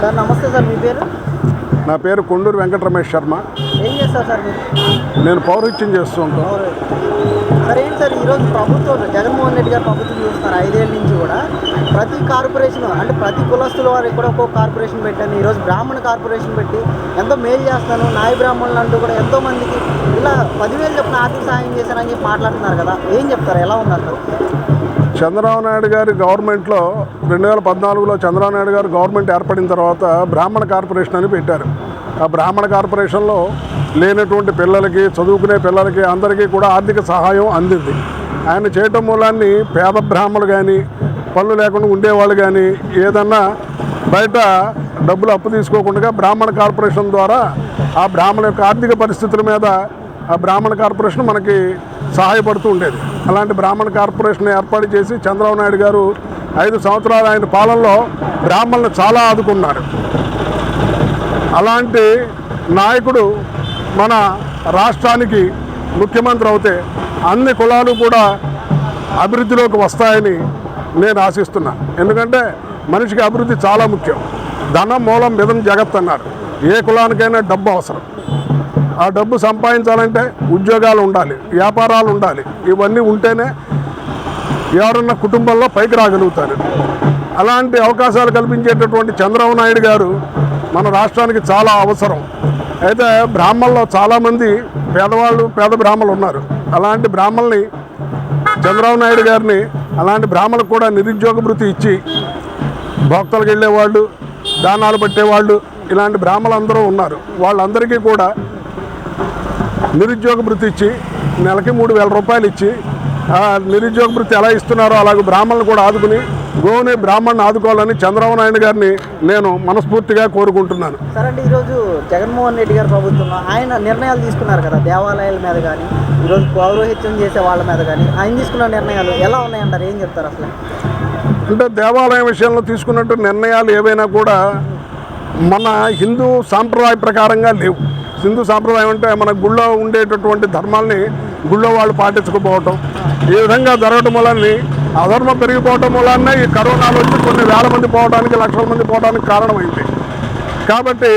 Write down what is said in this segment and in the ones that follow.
Sir నమస్తే sir మీ పేరు? నా పేరు కొండూరు వెంకట రమేష్ శర్మ. ఏం చేస్తారు సార్ మీరు? నేను పౌరహిత్యం చేస్తూ ఉంటాను? సార్ ఏంటి సార్ ఈరోజు ప్రభుత్వం జగన్మోహన్ రెడ్డి గారు ప్రభుత్వం చూస్తున్నారు ఐదేళ్ళ నుంచి కూడా. ప్రతి కార్పొరేషన్ అంటే ప్రతి కులస్తుల వారికి కూడా ఒక్కొక్క కార్పొరేషన్ పెట్టాను. ఈరోజు బ్రాహ్మణ కార్పొరేషన్ పెట్టి ఎంతో మేలు చేస్తాను. నాయ బ్రాహ్మణులు అంటూ కూడా ఎంతో మందికి ఇలా పదివేలు చెప్పిన ఆర్థిక సాయం చేశారని చెప్పి మాట్లాడుతున్నారు కదా. ఏం చెప్తారు? ఎలా ఉన్నారు? సార్ చంద్రబాబు నాయుడు గారి గవర్నమెంట్లో రెండు వేల పద్నాలుగులో చంద్రబాబు నాయుడు గారు గవర్నమెంట్ ఏర్పడిన తర్వాత బ్రాహ్మణ కార్పొరేషన్ అని పెట్టారు. ఆ బ్రాహ్మణ కార్పొరేషన్లో లేనటువంటి పిల్లలకి చదువుకునే పిల్లలకి అందరికీ కూడా ఆర్థిక సహాయం అందింది. ఆయన చేయటం మూలాన్ని పేద బ్రాహ్మణులు కానీ పనులు లేకుండా ఉండేవాళ్ళు కానీ ఏదన్నా బయట డబ్బులు అప్పు తీసుకోకుండా బ్రాహ్మణ కార్పొరేషన్ ద్వారా ఆ బ్రాహ్మణ యొక్క ఆర్థిక పరిస్థితుల మీద ఆ బ్రాహ్మణ కార్పొరేషన్ మనకి సహాయపడుతూ ఉండేది. అలాంటి బ్రాహ్మణ కార్పొరేషన్ ఏర్పాటు చేసి చంద్రబాబు నాయుడు గారు ఐదు సంవత్సరాలు ఆయన పాలనలో బ్రాహ్మణులు చాలా ఆదుకున్నారు. అలాంటి నాయకుడు మన రాష్ట్రానికి ముఖ్యమంత్రి అవుతే అన్ని కులాలు కూడా అభివృద్ధిలోకి వస్తాయని నేను ఆశిస్తున్నా. ఎందుకంటే మనిషికి అభివృద్ధి చాలా ముఖ్యం. ధనం మూలం మిదం జగత్ అన్నారు. ఏ కులానికైనా డబ్బు అవసరం. ఆ డబ్బు సంపాదించాలంటే ఉద్యోగాలు ఉండాలి వ్యాపారాలు ఉండాలి. ఇవన్నీ ఉంటేనే ఎవరన్నా కుటుంబంలో పైకి రాగలుగుతారు. అలాంటి అవకాశాలు కల్పించేటటువంటి చంద్రబాబు నాయుడు గారు మన రాష్ట్రానికి చాలా అవసరం. అయితే బ్రాహ్మణుల్లో చాలామంది పేదవాళ్ళు పేద బ్రాహ్మణులు ఉన్నారు. అలాంటి బ్రాహ్మణుల్ని చంద్రబాబు నాయుడు గారిని అలాంటి బ్రాహ్మణులకు కూడా నిరుద్యోగ భృతి ఇచ్చి భోక్తలకు వెళ్ళేవాళ్ళు దానాలు పట్టేవాళ్ళు ఇలాంటి బ్రాహ్మణులు అందరూ ఉన్నారు. వాళ్ళందరికీ కూడా నిరుద్యోగ భృతి ఇచ్చి నెలకి మూడు వేల రూపాయలు ఇచ్చి ఆ నిరుద్యోగ భృతి ఎలా ఇస్తున్నారో అలాగే బ్రాహ్మణులు కూడా ఆదుకుని గోవుని బ్రాహ్మణ్ని ఆదుకోవాలని చంద్రబాబు నాయుడు గారిని నేను మనస్ఫూర్తిగా కోరుకుంటున్నాను. సార్ అంటే ఈరోజు జగన్మోహన్ రెడ్డి గారి ప్రభుత్వంలో ఆయన నిర్ణయాలు తీసుకున్నారు కదా దేవాలయాల మీద కానీ ఈరోజు పౌరోహిత్యం చేసే వాళ్ళ మీద కానీ ఆయన తీసుకున్న నిర్ణయాలు ఎలా ఉన్నాయంటారు? ఏం చెప్తారు అసలు? అంటే దేవాలయం విషయంలో తీసుకున్నట్టు నిర్ణయాలు ఏవైనా కూడా మన హిందూ సాంప్రదాయ ప్రకారంగా లేవు. హిందూ సాంప్రదాయం అంటే మన గుళ్ళో ఉండేటటువంటి ధర్మాల్ని గుళ్ళో వాళ్ళు పాటించకపోవటం ఈ విధంగా జరగటం వలన అధర్మం పెరిగిపోవటం వలన ఈ కరోనాలో వచ్చి కొన్ని వేల మంది పోవడానికి లక్షల మంది పోవడానికి కారణమైంది. కాబట్టి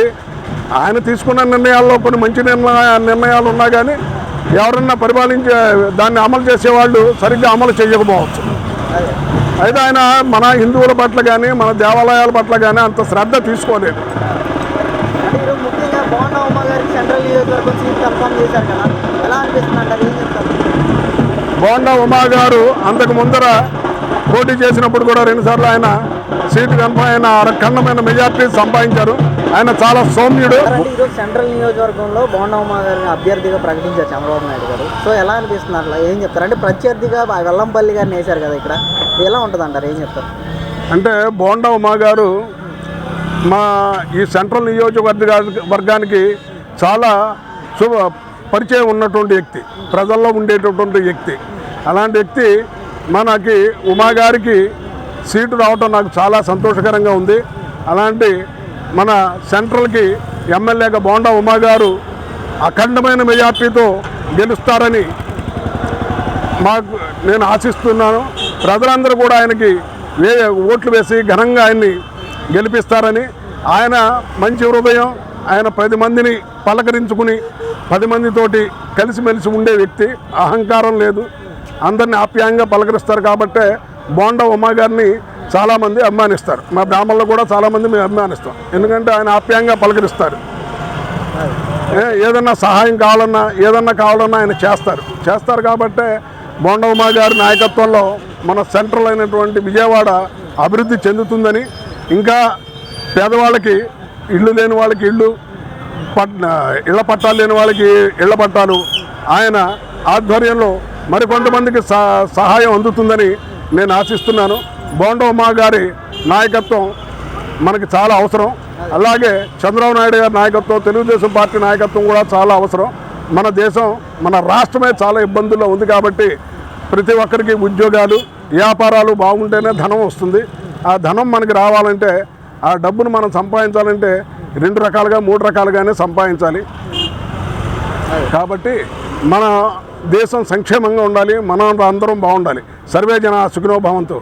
ఆయన తీసుకున్న నిర్ణయాల్లో కొన్ని మంచి నిర్ణయ నిర్ణయాలు ఉన్నా కానీ ఎవరన్నా పరిపాలించే దాన్ని అమలు చేసేవాళ్ళు సరిగ్గా అమలు చేయకపోవచ్చు. అయితే ఆయన మన హిందువుల పట్ల కానీ మన దేవాలయాల పట్ల కానీ అంత శ్రద్ధ తీసుకోలేదు. సెంట్రల్ నియోజకవర్గం సీట్ కన్ఫర్మ్ చేశారు కదా ఎలా అనిపిస్తుంది అంటారు ఏం చెప్తారు బోండా ఉమా గారు అంతకు ముందర పోటీ చేసినప్పుడు కూడా రెండుసార్లు ఆయన సీటు కన్ఫర్మ్ అయిన ఖండమైన మెజార్టీ సంపాదించారు. ఆయన చాలా సౌమ్యుడు. ఈరోజు సెంట్రల్ నియోజకవర్గంలో బోండా ఉమ్మ గారిని అభ్యర్థిగా ప్రకటించారు చంద్రబాబు నాయుడు గారు. సో ఎలా అనిపిస్తుంది అట్లా? ఏం చెప్తారు? అంటే ప్రత్యర్థిగా వెల్లంపల్లి గారిని వేశారు కదా ఇక్కడ. ఎలా ఉంటుంది అంటారు ఏం చెప్తారు? అంటే బోండా ఉమా గారు మా ఈ సెంట్రల్ నియోజకవర్గ వర్గానికి చాలా శుభ పరిచయం ఉన్నటువంటి వ్యక్తి ప్రజల్లో ఉండేటటువంటి వ్యక్తి. అలాంటి వ్యక్తి మనకి ఉమా గారికి సీటు రావటం నాకు చాలా సంతోషకరంగా ఉంది. అలాంటి మన సెంట్రల్కి ఎమ్మెల్యేగా బోండా ఉమా గారు అఖండమైన మెజార్టీతో గెలుస్తారని మాకు నేను ఆశిస్తున్నాను. ప్రజలందరూ కూడా ఆయనకి వే ఓట్లు వేసి ఘనంగా ఆయన్ని గెలిపిస్తారని ఆయన మంచి హృదయం ఆయన పది మందిని పలకరించుకుని పది మందితోటి కలిసిమెలిసి ఉండే వ్యక్తి అహంకారం లేదు. అందరిని ఆప్యాయంగా పలకరిస్తారు కాబట్టే బోండా ఉమా గారిని చాలామంది అభిమానిస్తారు. మా బ్రాహ్మణులు కూడా చాలామంది మేము అభిమానిస్తాం. ఎందుకంటే ఆయన ఆప్యాయంగా పలకరిస్తారు. ఏ- ఏదన్నా సహాయం కావాలన్నా ఏదన్నా కావాలన్నా ఆయన చేస్తారు. చేస్తారు కాబట్టే బోండ గారి నాయకత్వంలో మన సెంట్రల్ అయినటువంటి విజయవాడ అభివృద్ధి చెందుతుందని ఇంకా పేదవాళ్ళకి ఇళ్ళు లేని వాళ్ళకి ఇళ్ళు పట్ ఇళ్ళ పట్టాలు లేని వాళ్ళకి ఇళ్ళ పట్టాలు. ఆయన ఆధ్వర్యంలో మరికొంతమందికి సహాయం అందుతుందని నేను ఆశిస్తున్నాను. బోండవమా గారి నాయకత్వం మనకి చాలా అవసరం. అలాగే చంద్రబాబు నాయుడు గారి నాయకత్వం తెలుగుదేశం పార్టీ నాయకత్వం కూడా చాలా అవసరం. మన దేశం మన రాష్ట్రమే చాలా ఇబ్బందుల్లో ఉంది కాబట్టి ప్రతి ఒక్కరికి ఉద్యోగాలు వ్యాపారాలు బాగుంటేనే ధనం వస్తుంది. ఆ ధనం మనకి రావాలంటే ఆ డబ్బును మనం సంపాదించాలంటే రెండు రకాలుగా మూడు రకాలుగానే సంపాదించాలి. కాబట్టి మన దేశం సంక్షేమంగా ఉండాలి మనం అందరం బాగుండాలి. సర్వే జన సుఖినో భవంతు.